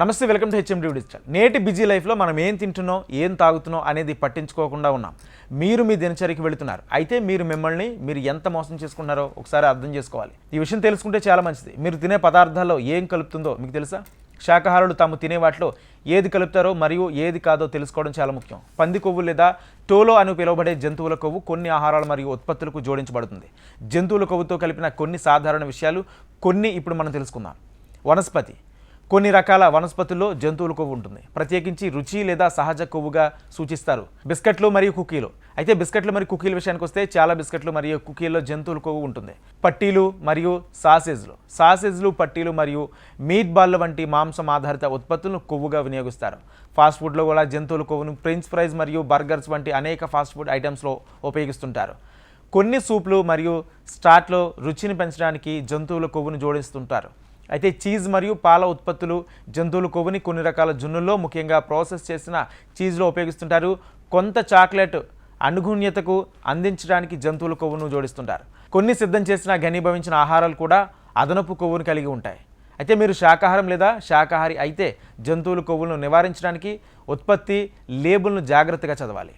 నమస్తే welcome to HM digital. నేటి busy లైఫ్లో మనం ఏం తింటున్నాం ఏం తాగుతున్నాం అనేది పట్టించుకోకుండా ఉన్నాం. మీరు మీ దినచర్యకి వెళుతున్నారు. అయితే మీరు మిమ్మల్ని మీరు ఎంత మోసం చేసుకున్నారో ఒకసారి అర్థం చేసుకోవాలి. ఈ విషయం తెలుసుకుంటే చాలా మంచిది. మీరు తినే పదార్థాల్లో ఏం కలుపుతుందో మీకు తెలుసా? శాకాహారులు తాము తినే వాటిలో ఏది కలుపుతారో మరియు ఏది కాదో తెలుసుకోవడం చాలా ముఖ్యం. పంది కొవ్వు లేదా టోలో అని పిలువబడే జంతువుల కొవ్వు కొన్ని ఆహారాలు మరియు ఉత్పత్తులకు జోడించబడుతుంది. జంతువుల కొవ్వుతో కలిపిన కొన్ని సాధారణ విషయాలు కొన్ని ఇప్పుడు మనం తెలుసుకుందాం. వనస్పతి. కొన్ని రకాల వనస్పతుల్లో జంతువుల కొవ్వు ఉంటుంది. ప్రత్యేకించి రుచి లేదా సహజ కొవ్వుగా సూచిస్తారు. బిస్కెట్లు మరియు కుకీలు. అయితే బిస్కెట్లు మరియు కుకీల విషయానికి వస్తే చాలా బిస్కెట్లు మరియు కుకీల్లో జంతువుల కొవ్వు ఉంటుంది. పట్టీలు మరియు సాసేజ్లు. సాసేజ్లు పట్టీలు మరియు మీట్ బాల్ వంటి మాంసం ఆధారిత ఉత్పత్తులను కొవ్వుగా వినియోగిస్తారు. ఫాస్ట్ ఫుడ్లో కూడా జంతువుల కొవ్వును ఫ్రెంచ్ ఫ్రైస్ మరియు బర్గర్స్ వంటి అనేక ఫాస్ట్ ఫుడ్ ఐటమ్స్లో ఉపయోగిస్తుంటారు. కొన్ని సూప్లు మరియు స్టార్ట్లో రుచిని పెంచడానికి జంతువుల కొవ్వును జోడిస్తుంటారు. అయితే చీజ్ మరియు పాల ఉత్పత్తులు జంతువుల కొవ్వుని కొన్ని రకాల జున్నుల్లో ముఖ్యంగా ప్రాసెస్ చేసిన చీజ్లో ఉపయోగిస్తుంటారు. కొంత చాక్లెట్ అనుగుణ్యతకు అందించడానికి జంతువుల కొవ్వును జోడిస్తుంటారు. కొన్ని సిద్ధం చేసిన ఘనీభవించిన ఆహారాలు కూడా అదనపు కొవ్వును కలిగి ఉంటాయి. అయితే మీరు శాకాహారం లేదా శాకాహారి అయితే జంతువుల కొవ్వులను నివారించడానికి ఉత్పత్తి లేబుల్ను జాగ్రత్తగా చదవాలి.